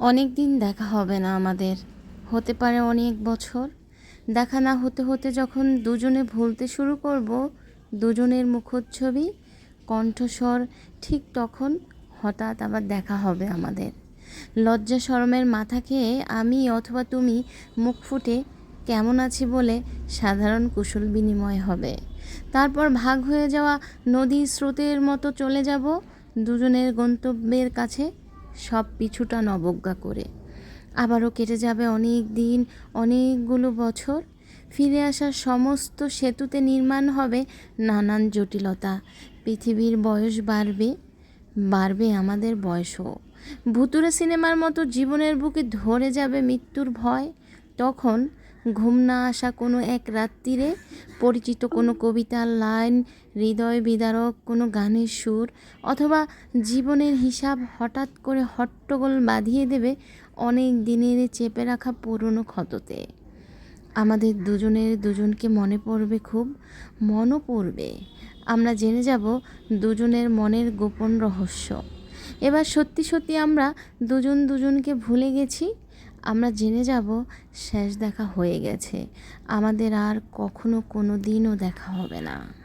অনেক দিন দেখা হবে না আমাদের। হতে পারে অনেক বছর। দেখা না হতে হতে যখন দুজনে ভুলতে শুরু করব, দুজনের মুখচ্ছবি, কণ্ঠস্বর, ঠিক তখন হঠাৎ আবার দেখা হবে আমাদের। লজ্জা শরমের মাথা খেয়ে আমি অথবা তুমি মুখ ফুটে কেমন আছি বলে সাধারণ কুশল বিনিময় হবে। তারপর ভাগ হয়ে যাওয়া নদীর স্রোতের মতো চলে যাব দুজনের গন্তব্যের কাছে। সব পিছুটা নবজ্ঞা করে। আবারও কেটে যাবে অনেক দিন, অনেকগুলো বছর। ফিরে আসার সমস্ত সেতুতে নির্মাণ হবে নানান জটিলতা। পৃথিবীর বয়স বাড়বে বাড়বে আমাদের বয়সও। ভুতুরে সিনেমার মতো জীবনের বুকে ধরে যাবে মৃত্যুর ভয়। তখন ঘুম না আসা কোনো এক রাত্রিরে পরিচিত কোনো কবিতার লাইন, হৃদয় বিদারক কোনো গানের সুর অথবা জীবনের হিসাব হঠাৎ করে হট্টগোল বাঁধিয়ে দেবে অনেক দিনের চেপে রাখা পুরনো ক্ষততে। আমাদের দুজনের দুজনকে মনে পড়বে খুব, মনও পড়বে। আমরা জেনে যাব দুজনের মনের গোপন রহস্য। এবার সত্যি সত্যি আমরা দুজন দুজনকে ভুলে গেছি আমরা জেনে যাব শেষ দেখা হয়ে গেছে। আমাদের আর কখনো কোনো দিনও দেখা হবে না।